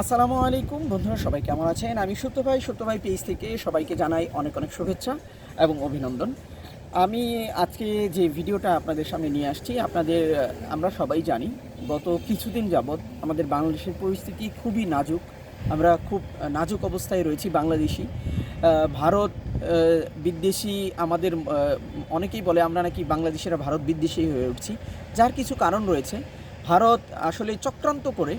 আসসালামু আলাইকুম। বন্ধুরা, সবাই কেমন আছেন? আমি সত্য ভাই সত্য ভাই পেজ থেকে সবাইকে জানাই অনেক অনেক শুভেচ্ছা এবং অভিনন্দন। আমি আজকে যে ভিডিওটা আপনাদের সামনে নিয়ে আসছি, আপনাদের, আমরা সবাই জানি, গত কিছুদিন যাবৎ আমাদের বাংলাদেশের পরিস্থিতি খুবই নাজুক। আমরা খুব নাজুক অবস্থায় রয়েছি বাংলাদেশি। ভারত বিদ্বেষী আমাদের অনেকেই বলে আমরা নাকি বাংলাদেশিরা ভারত বিদ্বেষী হয়ে উঠছি। যার কিছু কারণ রয়েছে। ভারত আসলে চক্রান্ত করে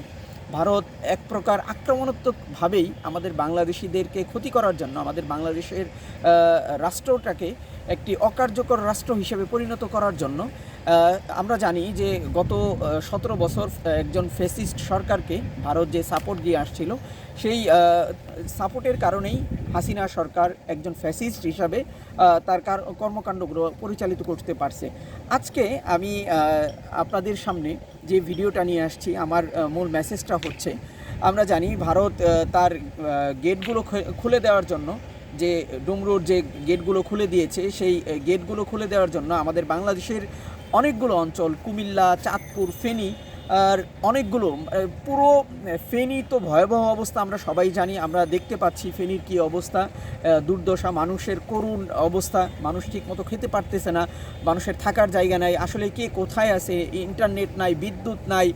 ভারত এক প্রকার আক্রমণাত্মকভাবেই আমাদের বাংলাদেশিদেরকে ক্ষতি করার জন্য, আমাদের বাংলাদেশের রাষ্ট্রটাকে একটি অকার্যকর রাষ্ট্র হিসেবে পরিণত করার জন্য আমরা জানি যে গত সতেরো বছর একজন ফেসিস্ট সরকারকে ভারত যে সাপোর্ট দিয়ে আসছিল, সেই সাপোর্টের কারণেই হাসিনা সরকার একজন ফ্যাসিস্ট হিসাবে তার কার- কর্মকাণ্ডগুলো পরিচালিত করতে পারছে। আজকে আমি আপনাদের সামনে যে ভিডিওটা নিয়ে আসছি, আমার মূল মেসেজটা হচ্ছে, আমরা জানি ভারত তার গেটগুলো খুলে দেওয়ার জন্য যে ডুমরুর যে গেটগুলো খুলে দিয়েছে, সেই গেটগুলো খুলে দেওয়ার জন্য আমাদের বাংলাদেশের অনেকগুলো অঞ্চল, কুমিল্লা, চাঁদপুর, ফেনী আর অনেকগুলো পুরো ফেনী তো ভয়াবহ অবস্থা আমরা সবাই জানি, আমরা দেখতে পাচ্ছি ফেনীর কী অবস্থা। দুর্দশা, মানুষের করুণ অবস্থা, মানুষ ঠিকমতো খেতে পারতেছে না, মানুষের থাকার জায়গা নাই, আসলে কে কোথায় আছে, ইন্টারনেট নাই, বিদ্যুৎ নাই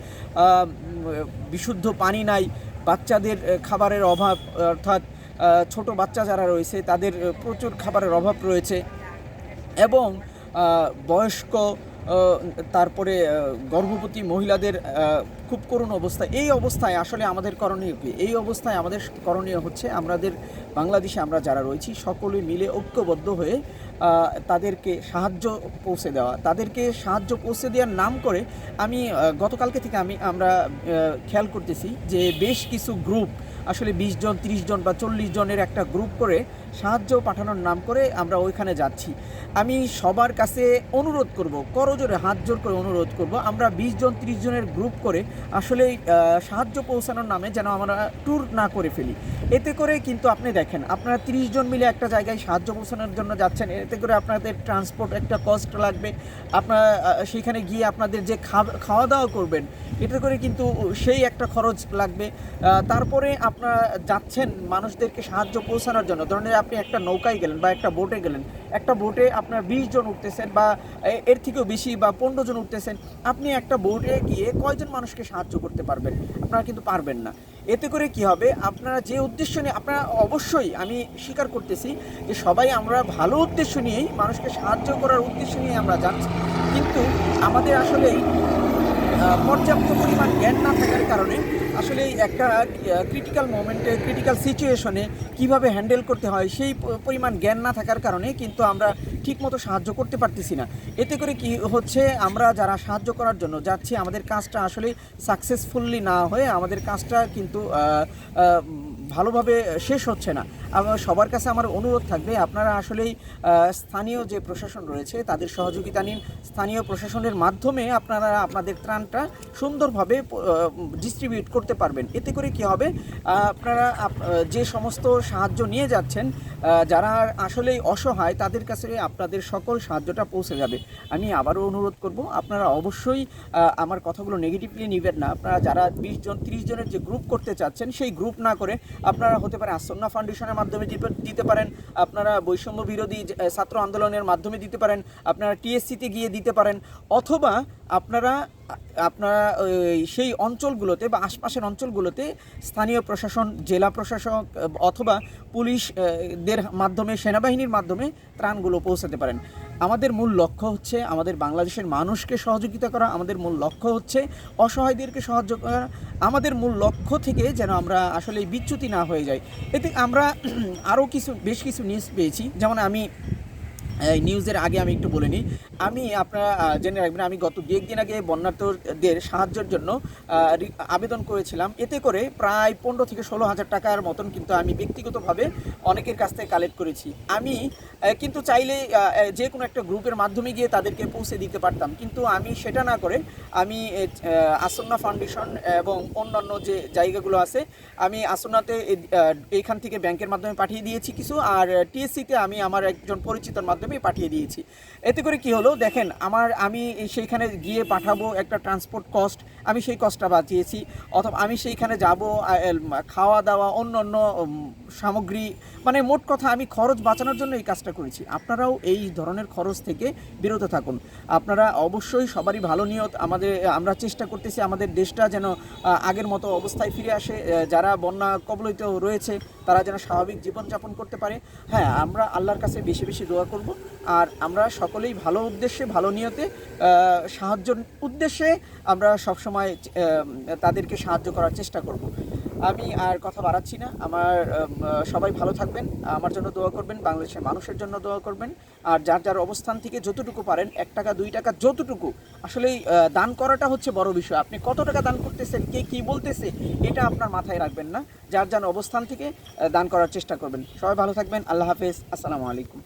বিশুদ্ধ পানি নাই, বাচ্চাদের খাবারের অভাব, অর্থাৎ ছোট বাচ্চা যারা রয়েছে, তাদের প্রচুর খাবারের অভাব রয়েছে। এবং বয়স্ক তারপরে গর্ভবতী মহিলাদের খুব করুণ অবস্থা। এই অবস্থায় আসলে আমাদের করণীয় কি? এই অবস্থায় আমাদের করণীয় হচ্ছে আমাদের বাংলাদেশে আমরা যারা রয়েছি, সকলে মিলে ঐক্যবদ্ধ হয়ে তাদেরকে সাহায্য পৌঁছে দেওয়া। তাদেরকে সাহায্য পৌঁছে দেওয়ার নাম করে আমি গতকালকে থেকে আমি, আমরা খেয়াল করতেছি যে বেশ কিছু গ্রুপ, আসলে বিশ জন, তিরিশ জন বা চল্লিশ জনের একটা গ্রুপ করে সাহায্য পাঠানোর নাম করে আমরা ওইখানে যাচ্ছি। আমি সবার কাছে অনুরোধ করব করজোরে হাত জোর করে অনুরোধ করব। আমরা বিশ জন, তিরিশ জনের গ্রুপ করে আসলে সাহায্য পৌঁছানোর নামে যেন আমরা ট্যুর না করে ফেলি। এতে করে কিন্তু আপনি দেখেন, আপনারা তিরিশ জন মিলে একটা জায়গায় সাহায্য পৌঁছানোর জন্য যাচ্ছেন। এতে করে আপনাদের ট্রান্সপোর্ট একটা কস্ট লাগবে। আপনারা সেখানে গিয়ে আপনাদের যে খাওয়া দাওয়া করবেন, এতে করে কিন্তু সেই একটা খরচ লাগবে। তারপরে আপনারা যাচ্ছেন মানুষদেরকে সাহায্য পৌঁছানোর জন্য। ধরুন যে আপনি একটা নৌকায় গেলেন বা একটা বোটে গেলেন। একটা বোটে আপনার বিশ জন উঠতেছেন বা এর থেকেও বেশি বা পনেরো জন উঠতেছেন আপনি একটা বোটে গিয়ে কয়জন মানুষকে সাহায্য করতে পারবেন? আপনারা কিন্তু পারবেন না। এতে করে কি হবে? আপনারা যে উদ্দেশ্য নিয়ে আপনারা অবশ্যই আমি স্বীকার করতেছি যে সবাই আমরা ভালো উদ্দেশ্য নিয়েই মানুষকে সাহায্য করার উদ্দেশ্য নিয়ে আমরা যাচ্ছি। কিন্তু আমাদের আসলেই আহ, পর্যাপ্ত পরিমাণ জ্ঞান না থাকার কারণে আসলে একটা ক্রিটিক্যাল মোমেন্টে ক্রিটিক্যাল সিচুয়েশনে কীভাবে হ্যান্ডেল করতে হয় সেই পরিমাণ জ্ঞান না থাকার কারণে কিন্তু আমরা ঠিকমতো সাহায্য করতে পারতেছি না। এতে করে কি হচ্ছে, আমরা যারা সাহায্য করার জন্য যাচ্ছি, আমাদের কাজটা আসলে সাকসেসফুললি না হয়ে আমাদের কাজটা কিন্তু ভালোভাবে শেষ হচ্ছে না। সবার কাছে আমার অনুরোধ থাকবে, আপনারা আসলেই স্থানীয় যে প্রশাসন রয়েছে, তাদের সহযোগিতা নিন। স্থানীয় প্রশাসনের মাধ্যমে আপনারা আপনাদের ত্রাণটা সুন্দরভাবে ডিস্ট্রিবিউট করতে পারবেন। এতে করে কি হবে, আপনারা যে সমস্ত সাহায্য নিয়ে যাচ্ছেন যারা আসলেই অসহায়, তাদের কাছে আপনাদের সকল সাহায্যটা পৌঁছে যাবে। আমি আবারও অনুরোধ করব, আপনারা অবশ্যই আমার কথাগুলো নেগেটিভলি নেবেন না। আপনারা যারা বিশ জন, তিরিশ জনের যে গ্রুপ করতে চাচ্ছেন, সেই গ্রুপ না করে আপনারা হতে পারে আসন্না ফাউন্ডেশনের মাধ্যমে দিতে- পারেন, আপনারা বৈষম্য বিরোধী ছাত্র আন্দোলনের মাধ্যমে দিতে পারেন, আপনারা টিএসসিতে গিয়ে দিতে পারেন, অথবা আপনারা আপনারা সেই অঞ্চলগুলোতে বা আশপাশের অঞ্চলগুলোতে স্থানীয় প্রশাসন, জেলা প্রশাসক অথবা পুলিশ দের মাধ্যমে, সেনাবাহিনীর মাধ্যমে ত্রাণগুলো পৌঁছাতে পারেন। আমাদের মূল লক্ষ্য হচ্ছে আমাদের বাংলাদেশের মানুষকে সহযোগিতা করা, আমাদের মূল লক্ষ্য হচ্ছে অসহায়দেরকে সাহায্য করা আমাদের মূল লক্ষ্য থেকে যেন আমরা আসলে বিচ্যুতি না হয়ে যাই। এতে আমরা আরও কিছু, বেশ কিছু নিউজ পেয়েছি। যেমন আমি নিউজের আগে আমি একটু বলে নিই। আমি আপনারা জেনে রাখবেন, আমি গত দু একদিন আগে বন্যার্থদের সাহায্যের জন্য আবেদন করেছিলাম। এতে করে প্রায় পনেরো থেকে ষোলো হাজার টাকার মতন কিন্তু আমি ব্যক্তিগতভাবে অনেকের কাছ থেকে কালেক্ট করেছি। আমি কিন্তু চাইলে যে কোনো একটা গ্রুপের মাধ্যমে গিয়ে তাদেরকে পৌঁছে দিতে পারতাম। কিন্তু আমি সেটা না করে আমি আসন্না ফাউন্ডেশন এবং অন্যান্য যে জায়গাগুলো আছে, আমি আসন্নাতে এইখান থেকে ব্যাংকের মাধ্যমে পাঠিয়ে দিয়েছি কিছু। আর টিএসসিতে আমি আমার একজন পরিচিতর মাধ্যমে আমি পাঠিয়ে দিয়েছি। এতে করে কি হলো? দেখেন, আমার, আমি সেইখানে গিয়ে পাঠাবো একটা ট্রান্সপোর্ট কস্ট আমি সেই কস্টটা বাঁচিয়েছি। অথবা আমি সেইখানে যাব খাওয়া দাওয়া অন্য অন্য সামগ্রী মানে মোট কথা আমি খরচ বাঁচানোর জন্য এই কাজটা করেছি। আপনারাও এই ধরনের খরচ থেকে বিরত থাকুন। আপনারা অবশ্যই সবারই ভালো নিয়ত। আমাদের, আমরা চেষ্টা করতেছি আমাদের দেশটা যেন আগের মতো অবস্থায় ফিরে আসে। যারা বন্যা কবলিত রয়েছে তারা যেন স্বাভাবিক জীবনযাপন করতে পারে। হ্যাঁ আমরা আল্লাহর কাছে বেশি বেশি দোয়া করব। আর আমরা সকলেই ভালো উদ্দেশ্যে, ভালো নিয়তে সাহায্য উদ্দেশ্যে আমরা সবসময় তাদেরকে সাহায্য করার চেষ্টা করব। আমি আর কথা বাড়াচ্ছি না। আমার সবাই ভালো থাকবেন, আমার জন্য দোয়া করবেন, বাংলাদেশের মানুষের জন্য দোয়া করবেন। আর যার যার অবস্থান থেকে যতটুকু পারেন, এক টাকা, দুই টাকা, যতটুকু। আসলেই দান করাটা হচ্ছে বড় বিষয়। আপনি কত টাকা দান করতেছেন, কে কি বলতেছে, এটা আপনার মাথায় রাখবেন না। যার যার অবস্থান থেকে দান করার চেষ্টা করবেন। সবাই ভালো থাকবেন। আল্লাহ হাফেজ। আসসালামু আলাইকুম।